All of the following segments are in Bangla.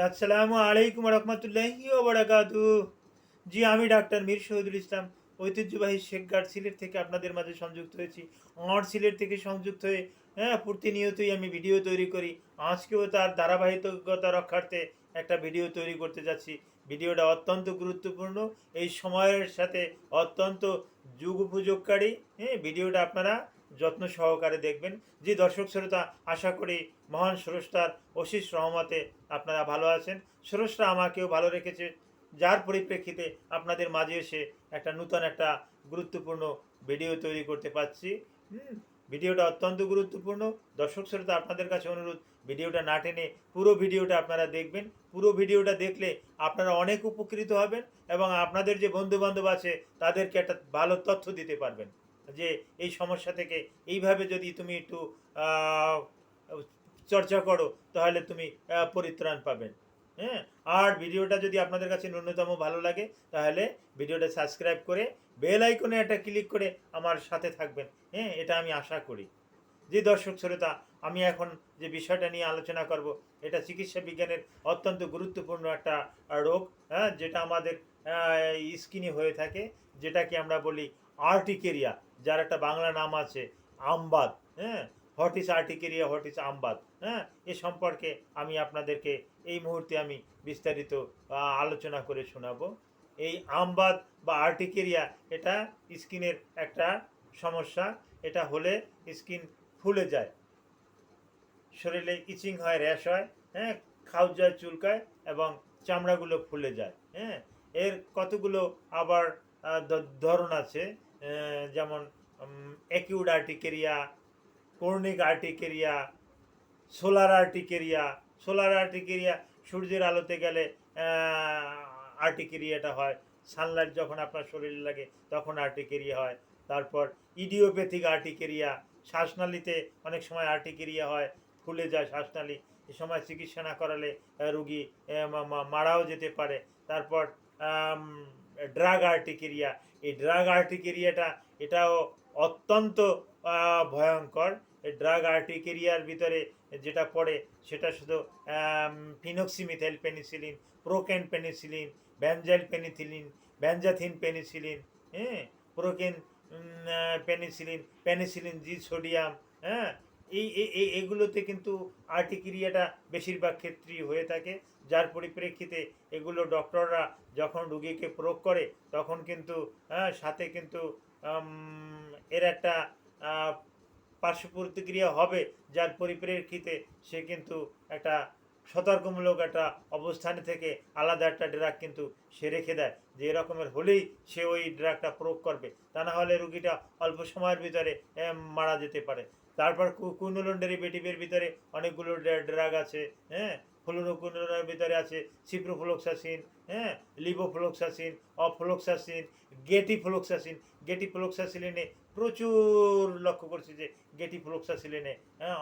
আসসালামু আলাইকুম রহমতুল্লাহি বারাকাতু। জি, আমি ডাক্তার মীর শহীদুল ইসলাম, ঐতিহ্যবাহী শেখ গার্ড সিলেট থেকে আপনাদের মাঝে সংযুক্ত হয়েছি। আমার সিলেট থেকে সংযুক্ত হয়ে হ্যাঁ প্রতিনিয়তই আমি ভিডিও তৈরি করি। আজকেও তার ধারাবাহিকতা রক্ষার্থে একটা ভিডিও তৈরি করতে যাচ্ছি। ভিডিওটা অত্যন্ত গুরুত্বপূর্ণ। এই সময়ের সাথে অত্যন্ত যুগ উপযোগকারী হ্যাঁ ভিডিওটা আপনারা যত্ন সহকারে দেখবেন। যে দর্শক শ্রোতা, আশা করি মহান স্রষ্টার অশিস রহমতে আপনারা ভালো আছেন। স্রষ্টা আমাকেও ভালো রেখেছে। যার পরিপ্রেক্ষিতে আপনাদের মাঝে এসে একটা নূতন একটা গুরুত্বপূর্ণ ভিডিও তৈরি করতে পারছি। ভিডিওটা অত্যন্ত গুরুত্বপূর্ণ। দর্শক শ্রোতা, আপনাদের কাছে অনুরোধ, ভিডিওটা না টেনে পুরো ভিডিওটা আপনারা দেখবেন। পুরো ভিডিওটা দেখলে আপনারা অনেক উপকৃত হবেন এবং আপনাদের যে বন্ধু বান্ধব আছে, তাদেরকে একটা ভালো তথ্য দিতে পারবেন। যে এই সমস্যা থেকে এইভাবে যদি তুমি একটু চর্চা করো, তাহলে তুমি পরিত্রাণ পাবেন হ্যাঁ? আর ভিডিওটা যদি আপনাদের কাছে ন্যূনতম ভালো লাগে, তাহলে ভিডিওটা সাবস্ক্রাইব করে বেল আইকনে একটা ক্লিক করে আমার সাথে থাকবেন। হ্যাঁ? এটা আমি আশা করি। যে দর্শক শ্রোতা আমি এখন যে বিষয়টা নিয়ে আলোচনা করব, এটা চিকিৎসা বিজ্ঞানের অত্যন্ত গুরুত্বপূর্ণ একটা রোগ হ্যাঁ যেটা আমাদের স্কিনে হয়ে থাকে, যেটাকে আমরা বলি আর্টিকেরিয়া যার একটা বাংলা নাম আছে আমবাদ হ্যাঁ what is urticaria what is আমবাদ হ্যাঁ এ সম্পর্কে আমি আপনাদেরকে এই মুহূর্তে আমি বিস্তারিত আলোচনা করে শোনাবো। এই আমবাদ বা আর্টিকেরিয়া এটা স্কিনের একটা সমস্যা, এটা হলে স্কিন ফুলে যায়। শরীরে ইচিং হয়, র্যাশ হয় হ্যাঁ খাউজ যায়, চুলকায় এবং চামড়াগুলো ফুলে যায় হ্যাঁ। এর কতগুলো আবার ধরন আছে যেমন acute urticaria chronic urticaria solar urticaria solar urticaria সূর্যের আলোতে গেলে আর্টিকেরিয়াটা হয় সানলাইট যখন আপনার শরীরে লাগে তখন আর্টিকেরিয়া হয়, তারপর ইডিওপ্যাথিক আর্টিকেরিয়া শ্বাসনালীতে অনেক সময় আর্টিকেরিয়া হয় ফুলে যায় শ্বাসনালী। এ সময় চিকিৎসা না করালে রুগী মারাও যেতে পারে। তারপর ড্রাগ আর্টিকেরিয়া। এই ড্রাগ আর্টিকেরিয়াটা, এটাও অত্যন্ত ভয়ঙ্কর। ড্রাগ আর্টিকেরিয়ার ভিতরে যেটা পড়ে, সেটা শুধু phenoxymethyl penicillin, procaine penicillin benzyl penicillin benzathine penicillin হ্যাঁ? Procaine penicillin penicillin G sodium হ্যাঁ? এই এগুলোতে কিন্তু আর্টিকেরিয়াটা বেশিরভাগ ক্ষেত্রেই হয়ে থাকে। যার পরিপ্রেক্ষিতে এগুলো ডক্টররা যখন রুগীকে প্রয়োগ করে তখন কিন্তু হ্যাঁ, সাথে কিন্তু এর একটা পার্শ্ব প্রতিক্রিয়া হবে যার পরিপ্রেক্ষিতে সে কিন্তু একটা সতর্কমূলক একটা অবস্থানে থেকে আলাদা একটা ড্রাগ কিন্তু সে রেখে দেয়। যে এরকমের হলেই সে ওই ড্রাগটা প্রয়োগ করবে। তা না হলে রুগীটা অল্প সময়ের ভিতরে মারা যেতে পারে। তারপর কুইনোলন ডেরিভেটিভের ভিতরে অনেকগুলো ড্রাগ আছে হ্যাঁ? ফ্লোরোকুইনোলনের ভিতরে আছে সিপ্রোফ্লোক্সাসিন হ্যাঁ? লিভোফ্লোক্সাসিন অফ্লোক্সাসিন, গেটিফ্লোক্সাসিন। গেটিফ্লোক্সাসিলিনে প্রচুর লক্ষ্য করছি যে গেটিফ্লোক্সাসিলিনে হ্যাঁ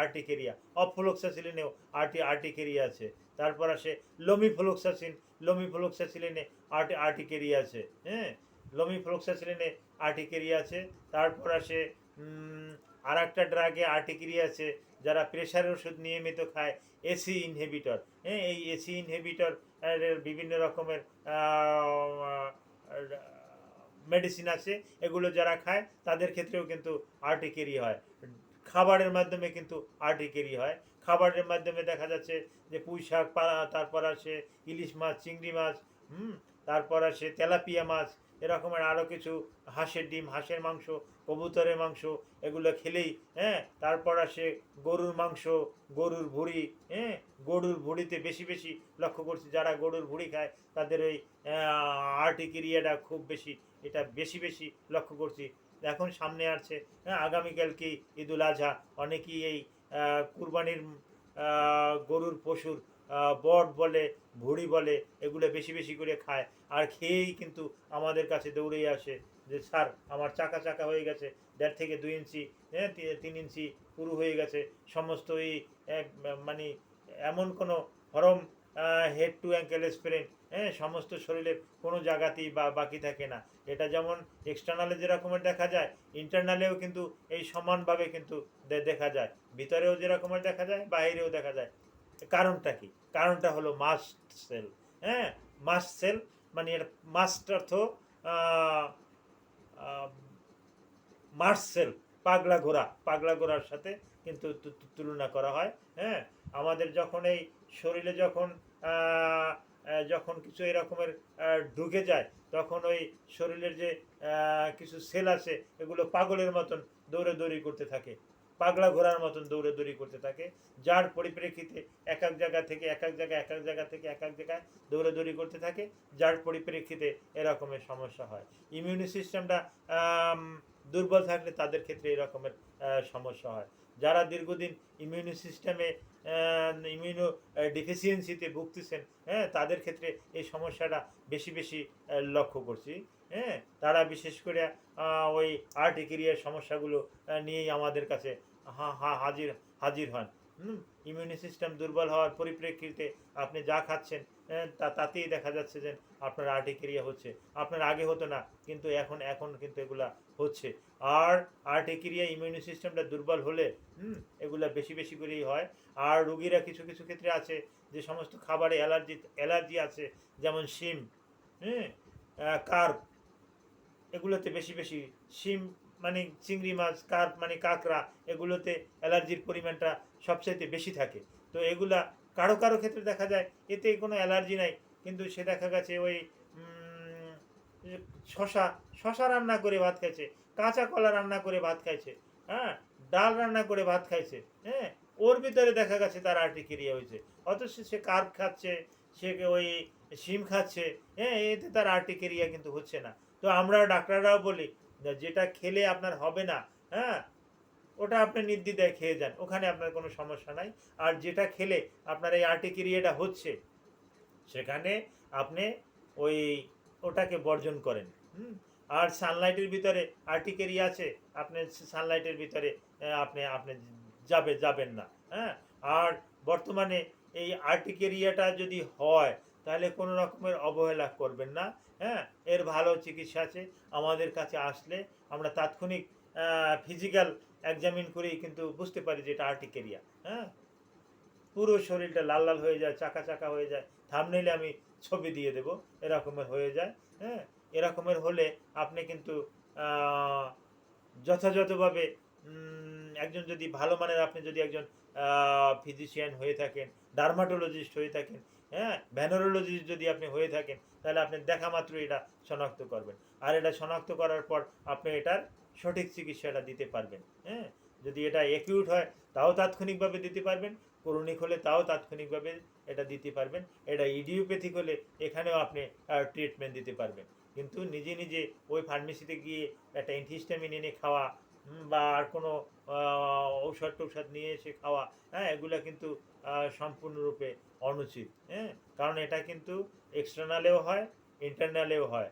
আর্টিকেরিয়া। অফ্লোক্সাসিলিনেও আর্টি আর্টিকেরিয়া আছে। তারপর আসে লোমিফ্লোক্সাসিন। লোমিফ্লোক্সাসিলিনে আর্টি আর্টিকেরিয়া আছে হ্যাঁ? লোমিফ্লোক্সাসিলিনে আর্টিকেরিয়া আছে। তারপর আসে আর একটা ড্রাগে আর্টিকেরিয়া আছে, যারা প্রেশারের ওষুধ নিয়মিত খায় এসি ইনহেবিটর হ্যাঁ? এই এসি ইনহেবিটর বিভিন্ন রকমের মেডিসিন আছে, এগুলো যারা খায়, তাদের ক্ষেত্রেও কিন্তু আর্টিকেরি হয়। খাবারের মাধ্যমে কিন্তু আর্টিকেরি হয়। খাবারের মাধ্যমে দেখা যাচ্ছে যে পুঁই শাক তারপর আসে ইলিশ মাছ, চিংড়ি মাছ, হুম? তারপর আসে তেলাপিয়া মাছ এরকমের আরও কিছু হাঁসের ডিম, হাঁসের মাংস, কবুতরের মাংস এগুলো খেলেই হ্যাঁ তারপর আসে গরুর মাংস, গরুর ভুঁড়ি হ্যাঁ গরুর ভুঁড়িতে বেশি বেশি লক্ষ্য করছি যারা গরুর ভুঁড়ি খায় তাদের ওই আর্টিকেরিয়াটা খুব বেশি, এটা বেশি বেশি লক্ষ্য করছি। এখন সামনে আসছে হ্যাঁ আগামীকাল কি ঈদুল আজহা, অনেকেই এই কুরবানির গরুর পশুর বট বলে, ভুড়ি বলে, এগুলো বেশি বেশি করে খায়। আর খেয়েই কিন্তু আমাদের কাছে দৌড়েই আসে যে, স্যার, আমার চাকা চাকা হয়ে গেছে, দেড় থেকে দুই ইঞ্চি হ্যাঁ তিন ইঞ্চি পুরু হয়ে গেছে। সমস্ত এই মানে এমন কোনো from head to ankle sprain হ্যাঁ সমস্ত শরীরের কোনো জায়গাতেই বা, বাকি থাকে না। এটা যেমন এক্সটার্নালে যেরকমের দেখা যায় ইন্টারনালেও কিন্তু এই সমানভাবে কিন্তু দেখা যায়। ভিতরেও যেরকমের দেখা যায়, বাইরেও দেখা যায়। কারণটা কি? কারণটা হলো মাস্ট সেল হ্যাঁ? মাস্ট সেল মানে এর মাস্ট অর্থ মার্সেল পাগলা ঘোড়া। পাগলা ঘোড়ার সাথে কিন্তু তুলনা করা হয় হ্যাঁ? আমাদের যখন এই শরীরে যখন যখন কিছু এরকমের ঢুকে যায়, তখন ওই শরীরের যে কিছু সেল আছে, এগুলো পাগলের মতন দৌড়ে দৌড়ি করতে থাকে। পাগলা ঘোড়ার মতন দৌড়ে দৌড়ি করতে থাকে। যার পরিপ্রেক্ষিতে এক এক জায়গা থেকে এক এক জায়গায়, এক এক জায়গা থেকে এক এক জায়গায় দৌড়ে দৌড়ি করতে থাকে, যার পরিপ্রেক্ষিতে এরকমের সমস্যা হয়। ইমিউনি সিস্টেমটা দুর্বল থাকলে তাদের ক্ষেত্রে এরকমের সমস্যা হয়। যারা দীর্ঘদিন ইমিউনি সিস্টেমে ইমিউনো ডিফিসিয়েন্সিতে ভুগতেছেন হ্যাঁ তাদের ক্ষেত্রে এই সমস্যাটা বেশি বেশি লক্ষ্য করছি। হ্যাঁ তারা বিশেষ করে ওই আর্টিকেরিয়ার সমস্যাগুলো নিয়েই আমাদের কাছে হা হা, হাজির হাজির হন। হুম ইমিউনি সিস্টেম দুর্বল হওয়ার পরিপ্রেক্ষিতে আপনি যা খাচ্ছেন তা, তাতেই দেখা যাচ্ছে যে আপনার আর্টিকেরিয়া হচ্ছে। আপনার আগে হতো না, কিন্তু এখন এখন কিন্তু এগুলা হচ্ছে। আর আর্টিকেরিয়া ইমিউনি সিস্টেমটা দুর্বল হলে, হুম, এগুলা বেশি বেশি করেই হয়। আর রুগীরা কিছু কিছু ক্ষেত্রে আছে, যে সমস্ত খাবারে অ্যালার্জি অ্যালার্জি আছে, যেমন শিম হ্যাঁ কার্প এগুলোতে বেশি বেশি শিম মানে চিংড়ি মাছ কার্প মানে কাঁকড়া, এগুলোতে অ্যালার্জির পরিমাণটা সবচাইতে বেশি থাকে। তো এগুলা কারও কারও ক্ষেত্রে দেখা যায়, এতে কোনো অ্যালার্জি নাই, কিন্তু সে দেখা গেছে ওই শশা শশা রান্না করে ভাত খাইছে, কাঁচা কলা রান্না করে ভাত খাইছে হ্যাঁ ডাল রান্না করে ভাত খাইছে হ্যাঁ ওর ভিতরে দেখা গেছে তার আর্টিকেরিয়া হয়েছে, অথচ সে কার্প খাচ্ছে, সে ওই শিম খাচ্ছে হ্যাঁ এতে তার আর্টিকেরিয়া কিন্তু হচ্ছে না। তো আমরা ডাক্তাররাও বলি যেটা খেলে আপনার হবে না হ্যাঁ ওটা আপনি নির্দ্বিধায় খেয়ে যান, ওখানে আপনার কোনো সমস্যা নাই। আর যেটা খেলে আপনার এই আর্টিকেরিয়াটা হচ্ছে, সেখানে আপনি ওই ওটাকে বর্জন করেন, হুম? আর সানলাইটের ভিতরে আর্টিকেরিয়া আছে, আপনি সানলাইটের ভিতরে আপনি আপনি যাবে, যাবেন না হ্যাঁ? আর বর্তমানে এই আর্টিকেরিয়াটা যদি হয় তাহলে কোনো রকমের অবহেলা করবেন না হ্যাঁ? এর ভালো চিকিৎসা আছে, আমাদের কাছে আসলে আমরা তাৎক্ষণিক ফিজিক্যাল এক্সামিন করেই কিন্তু বুঝতে পারি যে এটা আর্টিকেরিয়া হ্যাঁ? পুরো শরীরটা লাল লাল হয়ে যায়, চাকা চাকা হয়ে যায় থামনেলে আমি ছবি দিয়ে দেব, এরকমের হয়ে যায় হ্যাঁ? এরকমের হলে আপনি কিন্তু যথাযথভাবে একজন যদি ভালো মানের, আপনি যদি একজন ফিজিশিয়ান হয়ে থাকেন ডার্মাটোলজিস্ট হয়ে থাকেন হ্যাঁ ভ্যানোরোলজিস্ট যদি আপনি হয়ে থাকেন, তাহলে আপনি দেখা মাত্র এটা শনাক্ত করবেন। আর এটা শনাক্ত করার পর আপনি এটার সঠিক চিকিৎসাটা দিতে পারবেন হ্যাঁ। যদি এটা একিউট হয়, তাও তাৎক্ষণিকভাবে দিতে পারবেন, করণিক হলে তাও তাৎক্ষণিকভাবে এটা দিতে পারবেন। এটা ইডিওপ্যাথিক হলে এখানেও আপনি ট্রিটমেন্ট দিতে পারবেন। কিন্তু নিজে নিজে ওই ফার্মেসিতে গিয়ে একটা এন্টিস্টামিন এনে খাওয়া বা আর কোনো ঔষধ টৌষধ নিয়ে এসে খাওয়া হ্যাঁ এগুলো কিন্তু সম্পূর্ণরূপে অনুচিত হ্যাঁ? কারণ এটা কিন্তু এক্সটার্নালেও হয় ইন্টারনালেও হয়।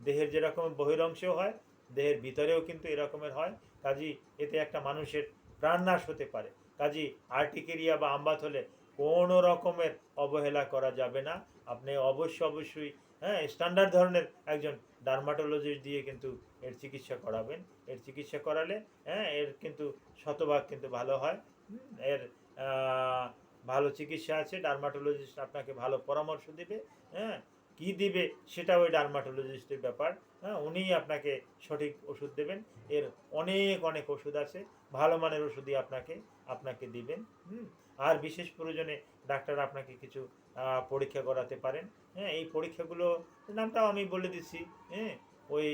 দেহের যেরকম বহিরংশেও হয়, দেহের ভিতরেও কিন্তু এরকমের হয়। কাজী এতে একটা মানুষের প্রাণনাশ হতে পারে। কাজী আর্টিকেরিয়া বা আমবাত হলে কোনো রকমের অবহেলা করা যাবে না। আপনি অবশ্যই অবশ্যই হ্যাঁ স্ট্যান্ডার্ড ধরনের একজন ডার্মাটোলজিস্ট দিয়ে কিন্তু এর চিকিৎসা করাবেন। এর চিকিৎসা করালে হ্যাঁ এর কিন্তু শতভাগ কিন্তু ভালো হয়। এর ভালো চিকিৎসা আছে ডার্মাটোলজিস্ট আপনাকে ভালো পরামর্শ দেবে হ্যাঁ। কি দিবে সেটা ওই ডার্মাটোলজিস্টের ব্যাপার। হ্যাঁ উনিই আপনাকে সঠিক ওষুধ দেবেন। এর অনেক অনেক ওষুধ আছে। ভালো মানের ওষুধই আপনাকে আপনাকে দিবেন। হুম? আর বিশেষ প্রয়োজনে ডাক্তার আপনাকে কিছু পরীক্ষা করাতে পারেন। হ্যাঁ এই পরীক্ষাগুলো নামটাও আমি বলে দিচ্ছি। হ্যাঁ ওই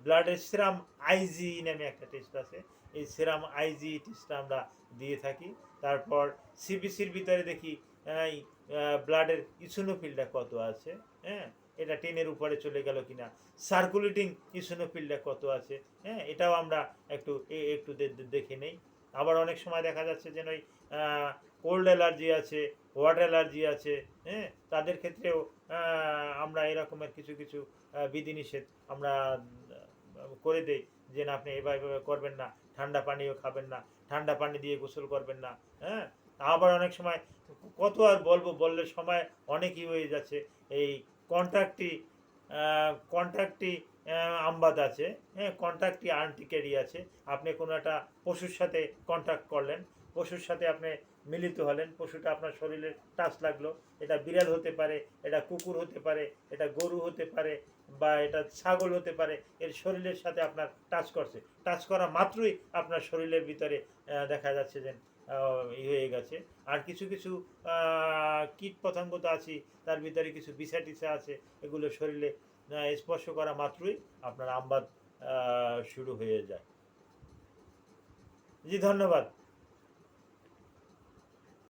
ব্লাডের সিরাম আইজি নামে একটা টেস্ট আছে। এই সিরাম আইজি টেস্টটা আমরা দিয়ে থাকি। তারপর সিবিসির ভিতরে দেখি ব্লাডের ইসোনোফিলটা কত আছে? হ্যাঁ এটা টেনের উপরে চলে গেল কিনা? সার্কুলেটিং ইসোনোফিলটা কত আছে? হ্যাঁ এটাও আমরা একটু একটু দেখে নেই। আবার অনেক সময় দেখা যাচ্ছে যে ওই কোল্ড অ্যালার্জি আছে ওয়াটার অ্যালার্জি আছে হ্যাঁ তাদের ক্ষেত্রেও আমরা এরকমের কিছু কিছু বিধিনিষেধ আমরা করে দেই যে না, আপনি এভাবে এভাবে করবেন না, ঠান্ডা পানিও খাবেন না, ঠান্ডা পানি দিয়ে গোসল করবেন না হ্যাঁ আবার অনেক সময় কত আর বলব, বললে সময় অনেকই হয়ে যাচ্ছে। এই কন্ট্রাক্টটি কন্ট্রাক্টটি আমবাদ আছে। হ্যাঁ কন্ট্যাক্টই আন্টিকেরি আছে। আপনি কোনো একটা পশুর সাথে কন্ট্যাক্ট করলেন, পশুর সাথে আপনি মিলিত হলেন, পশুটা আপনার শরীরে টাচ লাগল, এটা বিড়াল হতে পারে, এটা কুকুর হতে পারে, এটা গরু হতে পারে, বা এটা ছাগল হতে পারে, এর শরীরের সাথে আপনার টাচ করছে। টাচ করা মাত্রই আপনার শরীরের ভিতরে দেখা যাচ্ছে যে হয়ে গেছে। আর কিছু কিছু কীট পতঙ্গ তো আছে তার ভিতরে কিছু বিষা টিসা আছে। এগুলো শরীরে স্পর্শ করা মাত্রই আপনার আমবাদ শুরু হয়ে যায়। জি, ধন্যবাদ।